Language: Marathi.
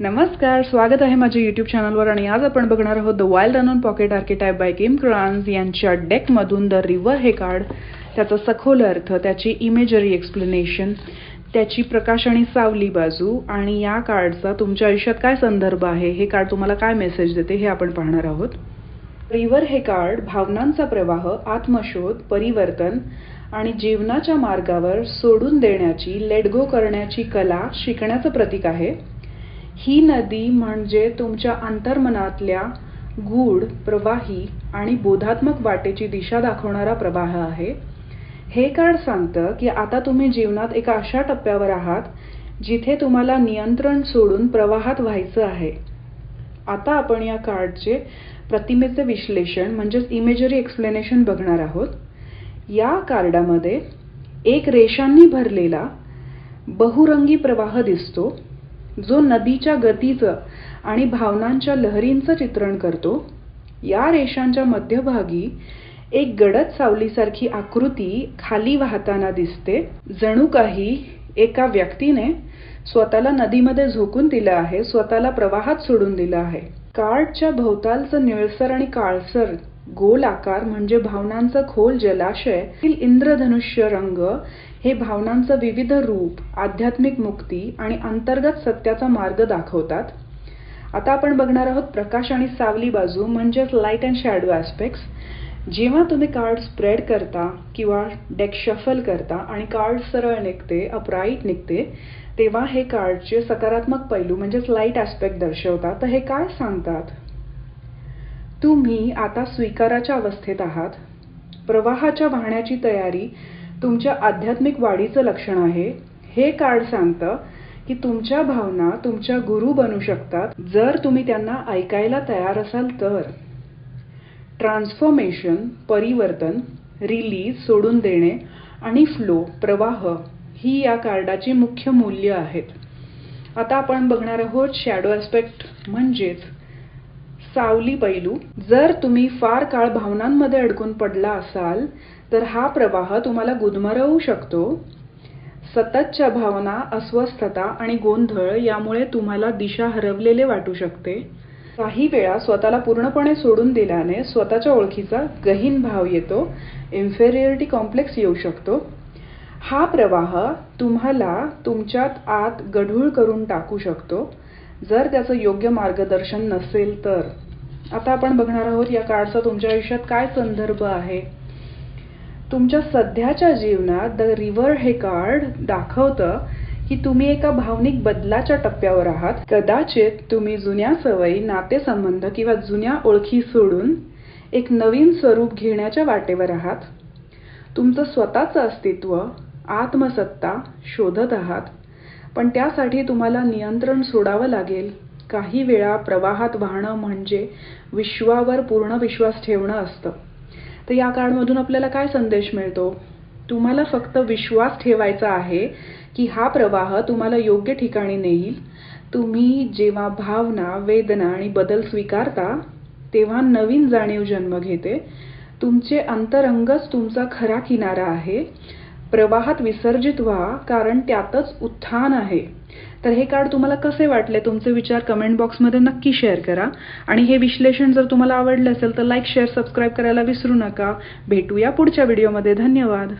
नमस्कार स्वागत आहे माझ्या यूट्यूब चॅनलवर आणि आज आपण बघणार आहोत the wild unknown pocket archetype by Kim Krans यांच्या डेकमधून द रिव्हर हे कार्ड त्याचा सखोल अर्थ त्याची इमेजरी एक्सप्लेनेशन त्याची प्रकाश आणि सावली बाजू आणि या कार्डचा तुमच्या आयुष्यात काय संदर्भ आहे हे कार्ड तुम्हाला काय मेसेज देते हे आपण पाहणार आहोत. रिव्हर हे कार्ड भावनांचा प्रवाह आत्मशोध परिवर्तन आणि जीवनाच्या मार्गावर सोडून देण्याची लेट गो करण्याची कला शिकण्याचं प्रतीक आहे. ही नदी म्हणजे तुमच्या अंतर्मनातल्या गूढ प्रवाही आणि बोधात्मक वाटेची दिशा दाखवणारा प्रवाह आहे. हे कार्ड सांगतं की आता तुम्ही जीवनात एका अशा टप्प्यावर आहात जिथे तुम्हाला नियंत्रण सोडून प्रवाहात व्हायचं आहे. आता आपण या कार्डचे प्रतिमेचे विश्लेषण म्हणजेच इमेजरी एक्सप्लेनेशन बघणार आहोत. या कार्डामध्ये एक रेषांनी भरलेला बहुरंगी प्रवाह दिसतो. जो नदीच्या गतीचं आणि भावनांच्या लहरींचं चित्रण करतो या रेषांच्या मध्यभागी एक गडद सावलीसारखी आकृती खाली वाहताना दिसते. जणू काही एका व्यक्तीने स्वतःला नदीमध्ये झोकून दिलं आहे स्वतःला प्रवाहात सोडून दिलं आहे. कार्डच्या भोवतालचं निळसर आणि काळसर गोल आकार म्हणजे भावनांचं खोल जलाशय इंद्रधनुष्य रंग हे भावनांचं विविध रूप आध्यात्मिक मुक्ती आणि अंतर्गत सत्याचा मार्ग दाखवतात. आता आपण बघणार आहोत प्रकाश आणि सावली बाजू म्हणजेच लाइट अँड शॅडो ॲस्पेक्ट्स जेव्हा तुम्ही कार्ड स्प्रेड करता किंवा डेक शफल करता आणि कार्ड सरळ निघते अपराईट निघते तेव्हा हे कार्डचे सकारात्मक पैलू म्हणजेच लाइट ॲस्पेक्ट दर्शवतात. तर हे काय सांगतात? तुम्ही आता स्वीकाराच्या अवस्थेत आहात. प्रवाहाच्या वाहण्याची तयारी तुमच्या आध्यात्मिक वाढीचं लक्षण आहे. हे कार्ड सांगतं की तुमच्या भावना तुमच्या गुरु बनू शकतात जर तुम्ही त्यांना ऐकायला तयार असाल तर. ट्रान्सफॉर्मेशन परिवर्तन रिलीज सोडून देणे आणि फ्लो प्रवाह ही या कार्डाची मुख्य मूल्य आहेत. आता आपण बघणार आहोत शॅडो ॲस्पेक्ट म्हणजेच सावली पैलू. जर तुम्ही फार काळ भावनांमध्ये अडकून पडला असाल तर हा प्रवाह तुम्हाला गुदमरवू शकतो. सततच्या भावना अस्वस्थता आणि गोंधळ यामुळे तुम्हाला दिशा हरवलेले वाटू शकते. काही वेळा स्वतःला पूर्णपणे सोडून दिल्याने स्वतःच्या ओळखीचा गहीन भाव येतो इन्फेरियरिटी कॉम्प्लेक्स येऊ शकतो. हा प्रवाह तुम्हाला तुमच्यात आत गढूळ करून टाकू शकतो. जर त्याचं योग्य मार्गदर्शन नसेल तर. आता आपण बघणार आहोत या कार्डचा तुमच्या आयुष्यात काय संदर्भ आहे? तुमच्या सध्याच्या जीवनात द रिव्हर हे कार्ड दाखवतं की तुम्ही एका भावनिक बदलाच्या टप्प्यावर आहात. कदाचित तुम्ही जुन्या सवयी नातेसंबंध किंवा जुन्या ओळखी सोडून एक नवीन स्वरूप घेण्याच्या वाटेवर आहात. तुमचं स्वतःचं अस्तित्व आत्मसत्ता शोधत आहात. पण त्यासाठी तुम्हाला नियंत्रण सोडावं लागेल. काही वेळा प्रवाहात वाहणं म्हणजे विश्वावर पूर्ण विश्वास ठेवणं असतं. तर या कार्डमधून आपल्याला काय संदेश मिळतो? तुम्हाला फक्त विश्वास ठेवायचा आहे की हा प्रवाह तुम्हाला योग्य ठिकाणी नेईल. तुम्ही जेव्हा भावना वेदना आणि बदल स्वीकारता तेव्हा नवीन जाणीव जन्म घेते. तुमचे अंतरंगच तुमचा खरा किनारा आहे. प्रवाहात विसर्जित व्हा कारण त्यातच उत्थान आहे. तर हे कार्ड तुम्हाला कसे वाटले? तुमचे विचार कमेंट बॉक्समध्ये नक्की शेअर करा. आणि हे विश्लेषण जर तुम्हाला आवडलं असेल तर लाईक शेअर सबस्क्राईब करायला विसरू नका. भेटूया पुढच्या व्हिडिओमध्ये धन्यवाद.